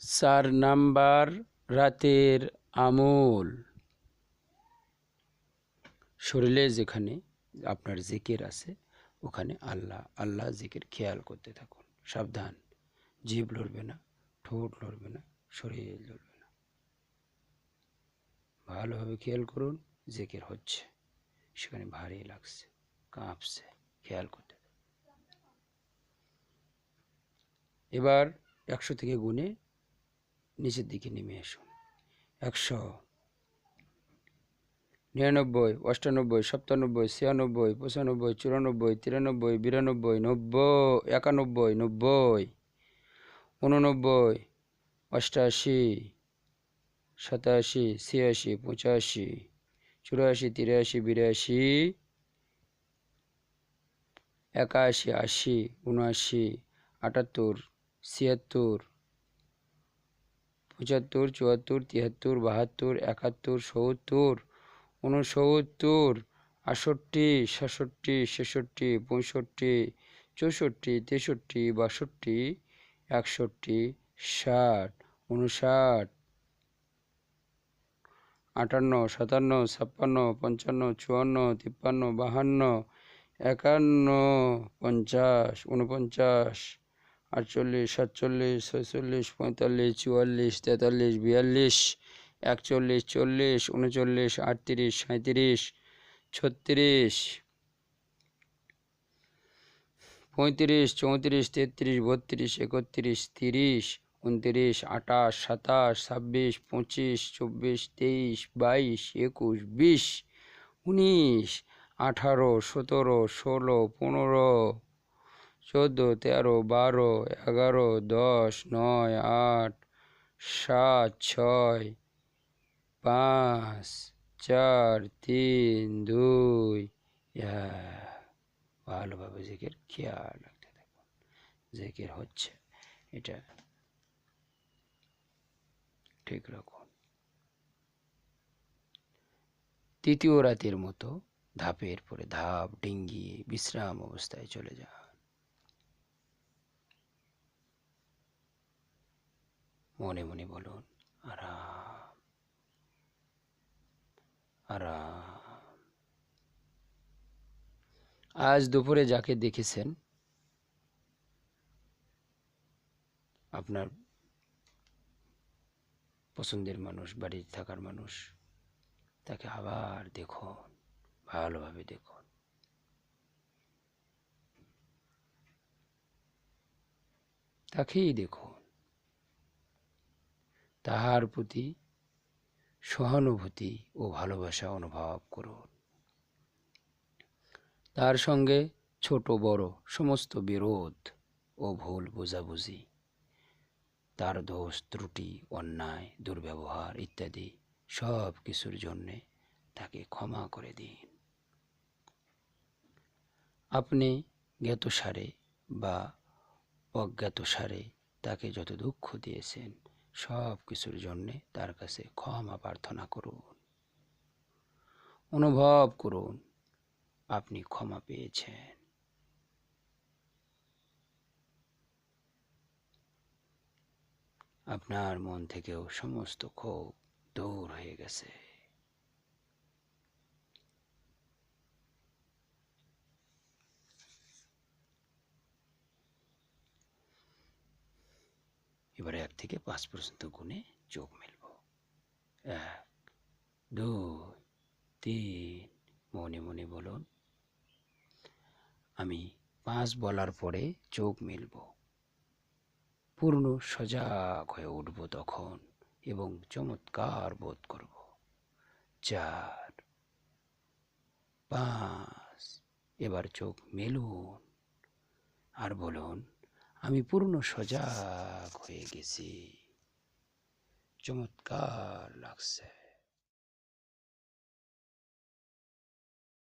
চার নাম্বার রাতের আমল। শরীরে যেখানে আপনার জিকির আছে, ওখানে আল্লাহ আল্লাহ জিকির খেয়াল করতে থাকুন। সাবধান। জীব লড়বে না, ঠোঁট লড়বে না, শরীর লড়বে না। ভালোভাবে খেয়াল করুন, জিকির হচ্ছে। সেখানে ভারী লাগছে, কাঁপছে, খেয়াল করতে এবার একশো থেকে গুণে নিচের দিকে নেমে আসুন। একশো নিরানব্বই, অষ্টানব্বই, সপ্তানব্বই, ছিয়ানব্বই, পঁচানব্বই, চুরানব্বই, তিরানব্বই, বিরানব্বই, নব্বই, একানব্বই, নব্বই, উননব্বই, অষ্টাশি, সাতাশি, ছিয়াশি, পঁচাশি, চুরাশি, তিরাশি, বিরাশি, একাশি, আশি, উনআশি, আটাত্তর, ছিয়াত্তর পঁচাত্তর, চুয়াত্তর, তিয়াত্তর, বাহাত্তর, একাত্তর, সত্তর, ঊনসত্তর আষট্টি সাতষট্টি ছেষট্টি, পঁয়ষট্টি, চৌষট্টি, তেষট্টি, বাষট্টি, একষট্টি, ষাট উনষাট আটান্ন, সাতান্ন, ছাপ্পান্ন, পঞ্চান্ন, চুয়ান্ন, তিপ্পান্ন, বাহান্ন, একান্ন, পঞ্চাশ উনপঞ্চাশ আটচল্লিশ, সাতচল্লিশ, ছয়চল্লিশ, পঁয়তাল্লিশ, চুয়াল্লিশ, তেতাল্লিশ, বিয়াল্লিশ, একচল্লিশ, চল্লিশ, উনচল্লিশ, আটত্রিশ সাঁত্রিশ ছত্রিশ, পঁয়ত্রিশ, চৌত্রিশ, তেত্রিশ, বত্রিশ, একত্রিশ, তিরিশ, উনত্রিশ, আঠাশ, সাতাশ, ছাব্বিশ, পঁচিশ, চব্বিশ, তেইশ, বাইশ, একুশ, বিশ, উনিশ, আঠারো, সতেরো, ষোলো, পনেরো চোদ্দ, তেরো, বারো, এগারো, দশ, নয়, আট, সাত, ছয়, পাঁচ, চার, তিন, দুই ভালোভাবে জেকের, খেয়াল রাখতে থাকুন। জেকের হচ্ছে, এটা ঠিক রাখুন। তৃতীয় রাতের মতো ধাপের পরে ধাপ ডিঙ্গিয়ে বিশ্রাম অবস্থায় চলে যান। মনে মনে বলুন আরাম আরাম আজ দুপুরে যাকে দেখেছেন, আপনার পছন্দের মানুষ, বাড়িতে থাকার মানুষ, তাকে আবার দেখুন, ভালোভাবে দেখুন। তাকেই দেখুন। তাহার প্রতি সহানুভূতি ও ভালোবাসা অনুভব করুন। তার সঙ্গে ছোট, বড়, সমস্ত বিরোধ ও ভুল বোঝাবুঝি, তার দোষ, ত্রুটি, অন্যায়, দুর্ব্যবহার ইত্যাদি সব কিছুর জন্যে তাকে ক্ষমা করে দিন। আপনি জ্ঞাতসারে বা অজ্ঞাতসারে তাকে যত দুঃখ দিয়েছেন সব কিছুর জন্যে তার কাছে ক্ষমা প্রার্থনা করুন। অনুভব করুন, আপনি ক্ষমা পেয়েছেন। আপনার মন থেকেও সমস্ত ক্ষোভ দূর হয়ে গেছে। এবারে এক থেকে পাঁচ পর্যন্ত গুণে চোখ মেলব। এক, দুই, তিন, মনে মনে বলুন। আমি পাঁচ বলার পরে চোখ মেলব। পূর্ণ সজাগ হয়ে উঠব তখন এবং চমৎকার বোধ করব। চার, পাঁচ, এবার চোখ মেলুন। আর বলুন আমি পূর্ণ সজাগ হয়ে গেছি। চমৎকার লাগছে।